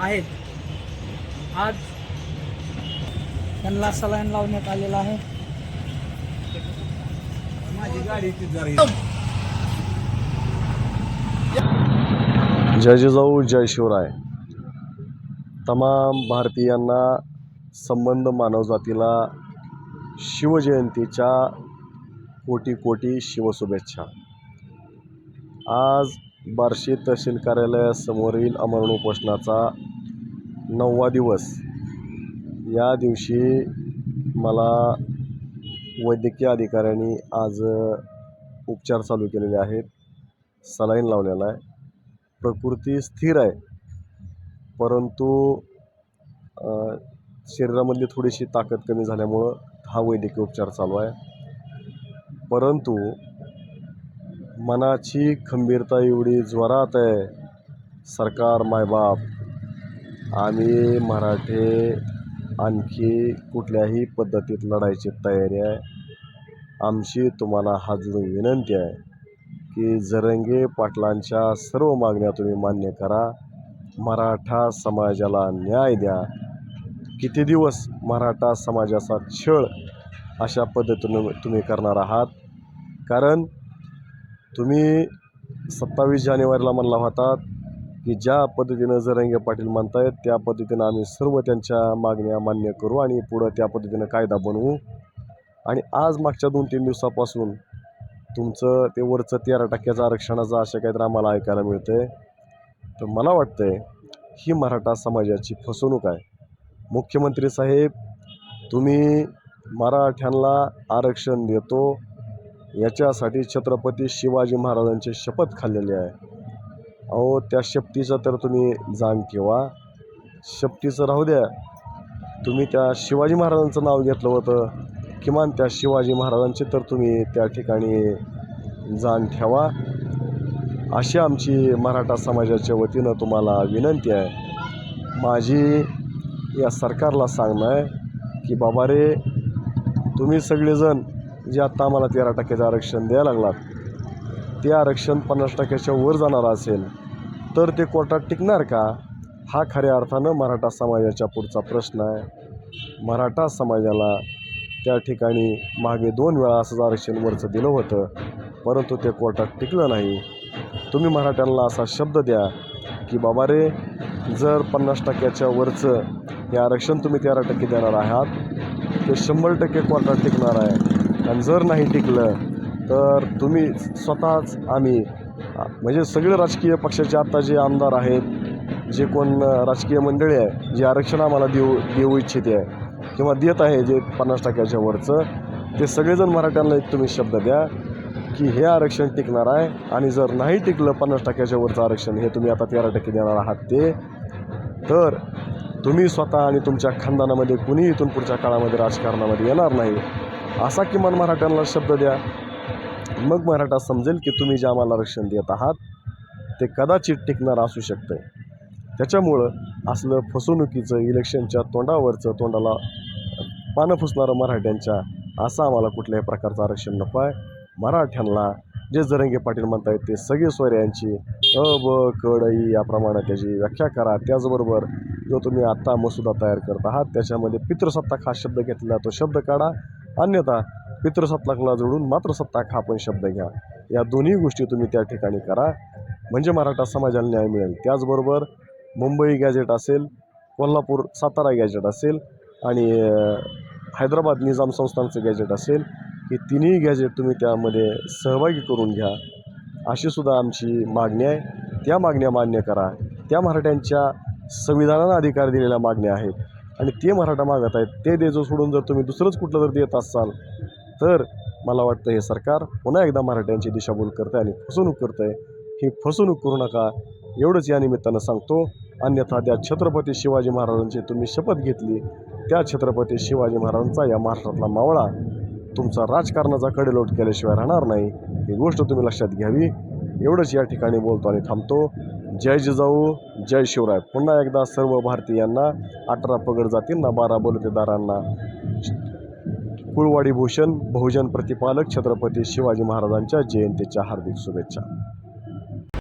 आहेत. आज त्यांना सलाईन लावण्यात आलेला आहे. माझी गाडी ती जरा जय जिजाऊ जय शिवराय. तमाम भारतीयांना संबंध मानवजातीला शिवजयंतीच्या कोटी कोटी शिवशुभेच्छा. आज बार्शी तहसील कार्यालयासमोरील अमरण उपोषणाचा नववा दिवस. या दिवशी मला वैद्यकीय अधिकाऱ्यांनी आज उपचार चालू केलेले आहेत. सलाईन लावलेला आहे. प्रकृती स्थिर आहे. परंतु शरीरामधली थोडीशी ताकद कमी झाल्यामुळं हा वैद्यकीय उपचार चालू आहे. परंतु मनाची खंबीरता एवढी ज्वरात आहे. सरकार मायबाप आम्ही मराठे आणखी कुठल्याही पद्धतीत लढायची तयारी आहे. आमची तुम्हाला हाजरून विनंती आहे की जरंगे पाटलांच्या सर्व मागण्या तुम्ही मान्य करा. मराठा समाजाला न्याय द्या. किती दिवस मराठा समाजाचा छळ अशा पद्धतीनं तुम्ही करणार आहात? कारण तुम्ही सत्तावीस जानेवारीला म्हणला होता की ज्या पद्धतीनं जरंगे पाटील म्हणतायत त्या पद्धतीनं आम्ही सर्व त्यांच्या मागण्या मान्य करू आणि पुढं त्या पद्धतीनं कायदा बनवू. आणि आज मागच्या दोन तीन दिवसापासून तुमचं ते वरचं तेरा टक्क्याचं आरक्षणाचं असं काहीतरी आम्हाला ऐकायला मिळतं आहे तर मला वाटतं आहे ही मराठा समाजाची फसवणूक आहे. मुख्यमंत्री साहेब तुम्ही मराठ्यांना आरक्षण देतो याच्यासाठी छत्रपती शिवाजी महाराजांची शपथ खाल्लेली आहे. अहो त्या शपथीचं तर तुम्ही जाण ठेवा. शपथीचं राहू द्या. तुम्ही त्या शिवाजी महाराजांचं नाव घेतलं होतं. किमान त्या शिवाजी महाराजांची तर तुम्ही त्या ठिकाणी जाण ठेवा. अशी आमची मराठा समाजाच्या वतीनं तुम्हाला विनंती आहे. माझी या सरकारला सांगणं आहे की बाबा रे तुम्ही सगळेजण जे आत्ता आम्हाला तेरा टक्क्याचं आरक्षण द्यायला लागलात ते आरक्षण पन्नास टक्क्याच्या वर जाणार असेल तर ते कोर्टात टिकणार का? हा खऱ्या अर्थानं मराठा समाजाच्या पुढचा प्रश्न आहे. मराठा समाजाला त्या ठिकाणी मागे दोन वेळा असंच आरक्षण वरचं दिलं होतं परंतु ते कोर्टात टिकलं नाही. तुम्ही मराठ्यांना असा शब्द द्या की बाबा रे जर पन्नास टक्क्याच्या वरचं हे आरक्षण तुम्ही तेरा टक्के देणार आहात ते शंभर टक्के कोर्टात टिकणार आहे. आणि जर नाही टिकलं तर तुम्ही स्वतःच आम्ही म्हणजे सगळे राजकीय पक्षाचे आत्ता जे आमदार आहेत जे कोण राजकीय मंडळी आहे जे आरक्षण आम्हाला देऊ देऊ इच्छिते आहे किंवा देत आहे जे पन्नास टक्क्याच्या वरचं ते सगळेजण मराठ्यांना एक तुम्ही शब्द द्या की हे आरक्षण टिकणार आहे आणि जर नाही टिकलं पन्नास टक्क्याच्या वरचं आरक्षण हे तुम्ही आता तेरा टक्के देणार आहात ते तर तुम्ही स्वतः आणि तुमच्या खानदानामध्ये कुणी इथून पुढच्या काळामध्ये राजकारणामध्ये येणार नाही. असा किमान मराठ्यांना शब्द द्या. मग मराठा समजेल की तुम्ही जे आम्हाला आरक्षण देत आहात ते कदाचित टिकणार असू शकतं. त्याच्यामुळं असलं फसवणुकीचं इलेक्शनच्या तोंडावरचं तोंडाला पानं फुसणारं मराठ्यांच्या असं आम्हाला कुठल्याही प्रकारचं आरक्षण नको आहे. मराठ्यांना जे जरंगे पाटील म्हणतायत ते सगळे सोयऱ्यांची अ ब कडई याप्रमाणे त्याची व्याख्या करा. त्याचबरोबर जो तुम्ही आत्ता मसुदा तयार करत आहात त्याच्यामध्ये पितृसत्ताक हा शब्द घेतलेला तो शब्द काढा. अन्यथा पितृसत्ताकला जोडून मातृसत्ताक हा पण शब्द घ्या. या दोन्ही गोष्टी तुम्ही त्या ठिकाणी करा. म्हणजे मराठा समाजाला न्याय मिळेल. त्याचबरोबर मुंबई गॅजेट असेल कोल्हापूर सातारा गॅजेट असेल आणि हैदराबाद निजाम संस्थांचं गॅजेट असेल हे तिन्ही गॅजेट तुम्ही त्यामध्ये सहभागी करून घ्या. अशी सुद्धा आमची मागणी आहे. त्या मागण्या मान्य करा. त्या मराठ्यांच्या संविधानानं अधिकार दिलेल्या मागण्या आहेत. आणि ते मराठा मागत आहेत. ते देजो सोडून जर तुम्ही दुसरंच कुठलं जर देत असाल तर मला वाटतं हे सरकार पुन्हा एकदा मराठ्यांची दिशाभूल करतं आहे आणि फसवणूक करतं आहे ही फसवणूक करू नका. एवढंच या निमित्तानं सांगतो अन्यथा त्या छत्रपती शिवाजी महाराजांची तुम्ही शपथ घेतली त्या छत्रपती शिवाजी महाराजांचा या महाराष्ट्रातला मावळा तुमचा राजकारणाचा कडेलोट केल्याशिवाय राहणार नाही. ही गोष्ट तुम्ही लक्षात घ्यावी. एवढंच या ठिकाणी बोलतो आणि थांबतो. जय जिजाऊ जय शिवराय. पुन्हा एकदा सर्व भारतीयांना अठरा पगड जातींना बारा बलुतेदारांना. कुळवाडी भूषण बहुजन प्रतिपालक छत्रपती शिवाजी महाराजांच्या जयंतीच्या हार्दिक शुभेच्छा.